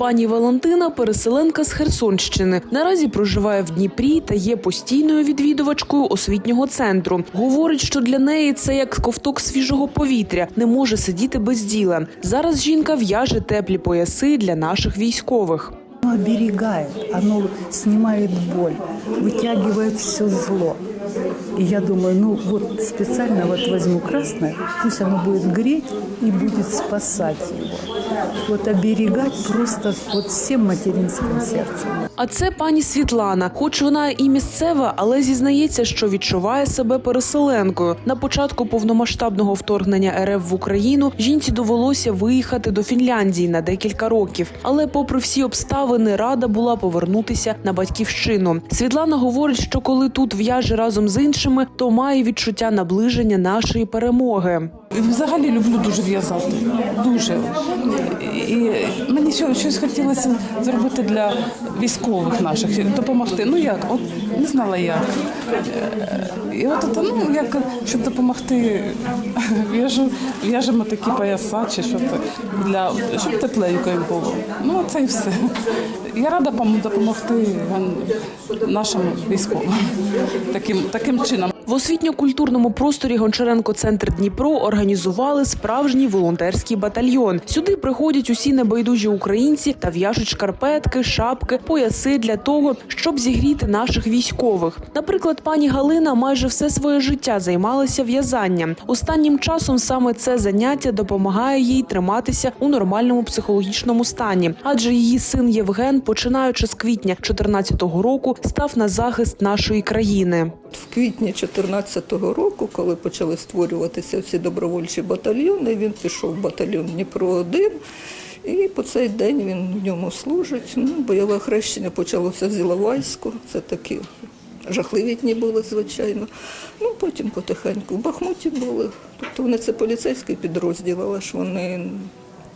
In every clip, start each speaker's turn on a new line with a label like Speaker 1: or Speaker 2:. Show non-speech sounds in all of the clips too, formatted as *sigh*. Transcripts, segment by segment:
Speaker 1: Пані Валентина переселенка з Херсонщини. Наразі проживає в Дніпрі та є постійною відвідувачкою освітнього центру. Говорить, що для неї це як ковток свіжого повітря, не може сидіти без діла. Зараз жінка в'яже теплі пояси для наших військових.
Speaker 2: Оно оберегает, оно снимает боль, вытягивает все зло. И я думаю, ну вот специально вот возьму красное, пусть оно будет греть и будет спасать его. Вот оберегать просто вот всем материнским сердцем.
Speaker 1: А це пані Світлана. Хоч вона і місцева, але зізнається, що відчуває себе переселенкою. На початку повномасштабного вторгнення РФ в Україну жінці довелося виїхати до Фінляндії на декілька років. Але, попри всі обставини, рада була повернутися на батьківщину. Світлана говорить, що коли тут в'яже разом з іншими, то має відчуття наближення нашої перемоги.
Speaker 3: Взагалі люблю дуже в'язати. Дуже. І мені що- щось хотілося зробити для військових наших, допомогти. Ну як? От не знала як. І от ну як, щоб допомогти, в'яжу, в'яжемо такі пояса чи що для щоб тепленько їм було. Ну це і все. Я рада допомогти нашим військовим таким, таким чином.
Speaker 1: В освітньо-культурному просторі Гончаренко Центр Дніпро організували справжній волонтерський батальйон. Сюди приходять усі небайдужі українці та в'яжуть шкарпетки, шапки, пояси для того, щоб зігріти наших військових. Наприклад, пані Галина майже все своє життя займалася в'язанням. Останнім часом саме це заняття допомагає їй триматися у нормальному психологічному стані, адже її син Євген, починаючи з квітня 2014 року, став на захист нашої країни.
Speaker 4: В квітні 2014 року, коли почали створюватися всі добровольчі батальйони, він пішов в батальйон Дніпро 1 і по цей день він в ньому служить. Ну, бойове хрещення почалося з Іловайську. Це такі жахливі дні були, звичайно. Ну, потім потихеньку в Бахмуті були. Тобто вони це поліцейський підрозділ, але ж вони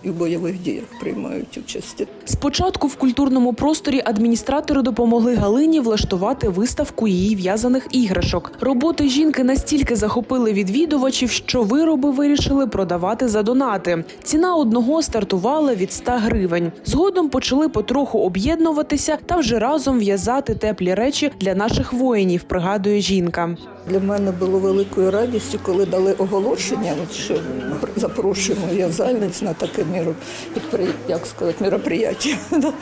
Speaker 4: і в бойових діях приймають участь.
Speaker 1: Спочатку в культурному просторі адміністратори допомогли Галині влаштувати виставку її в'язаних іграшок. Роботи жінки настільки захопили відвідувачів, що вироби вирішили продавати за донати. Ціна одного стартувала від 100 гривень. Згодом почали потроху об'єднуватися та вже разом в'язати теплі речі для наших воїнів. Пригадує жінка.
Speaker 4: Для мене було великою радістю, коли дали оголошення, що запрошуємо в'язальниць на таке підпри- як сказати, мероприятия. *laughs*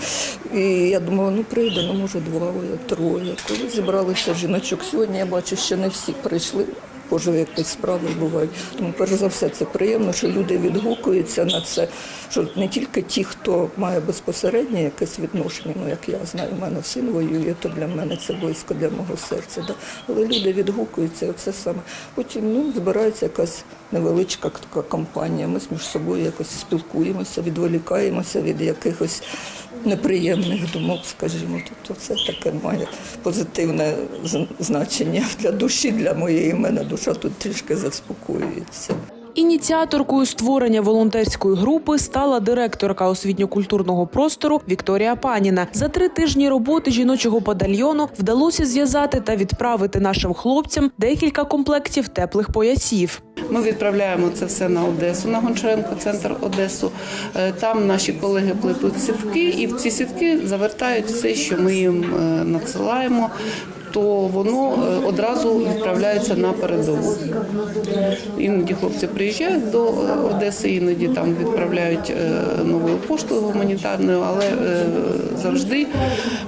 Speaker 4: І я думала, ну прийде, ну може двоє, троє. Коли зібралися жіночок сьогодні, я бачу, що не всі прийшли. Боже, якісь справи бувають. Тому перш за все це приємно, що люди відгукуються на це. Що не тільки ті, хто має безпосереднє якесь відношення, ну як я знаю, у мене син воює, то для мене це близько для мого серця. Да? Але люди відгукуються, оце саме. Потім ну, збирається якась невеличка така компанія. Ми між собою якось спілкуємося, відволікаємося від якихось неприємних думок, скажімо. Тобто це таке має позитивне значення для душі, для моєї. Мене душа тут трішки заспокоюється.
Speaker 1: Ініціаторкою створення волонтерської групи стала директорка освітньо-культурного простору Вікторія Паніна. За три тижні роботи жіночого батальйону вдалося зв'язати та відправити нашим хлопцям декілька комплектів теплих поясів.
Speaker 5: Ми відправляємо це все на Одесу, на Гончаренко центр Одесу. Е, Там наші колеги плетуть сітки, і в ці сітки завертають все, що ми їм е, надсилаємо. То воно е, одразу відправляється на передову. Іноді хлопці приїжджають до е, Одеси, іноді там відправляють е, новою поштою гуманітарною, але завжди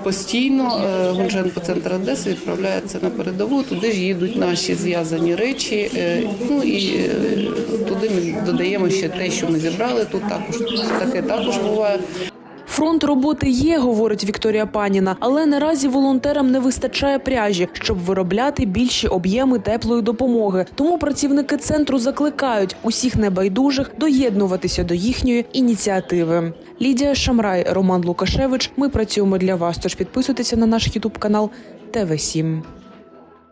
Speaker 5: постійно Гончаренко центр Одеси відправляється на передову. Туди ж їдуть наші зв'язані речі. Ну і туди ми додаємо ще те, що ми зібрали. Тут також таке також буває.
Speaker 1: Фронт роботи є, говорить Вікторія Паніна, але наразі волонтерам не вистачає пряжі, щоб виробляти більші об'єми теплої допомоги. Тому працівники центру закликають усіх небайдужих доєднуватися до їхньої ініціативи. Лідія Шамрай, Роман Лукашевич. Ми працюємо для вас. Тож підписуйтеся на наш Ютуб канал ТВ 7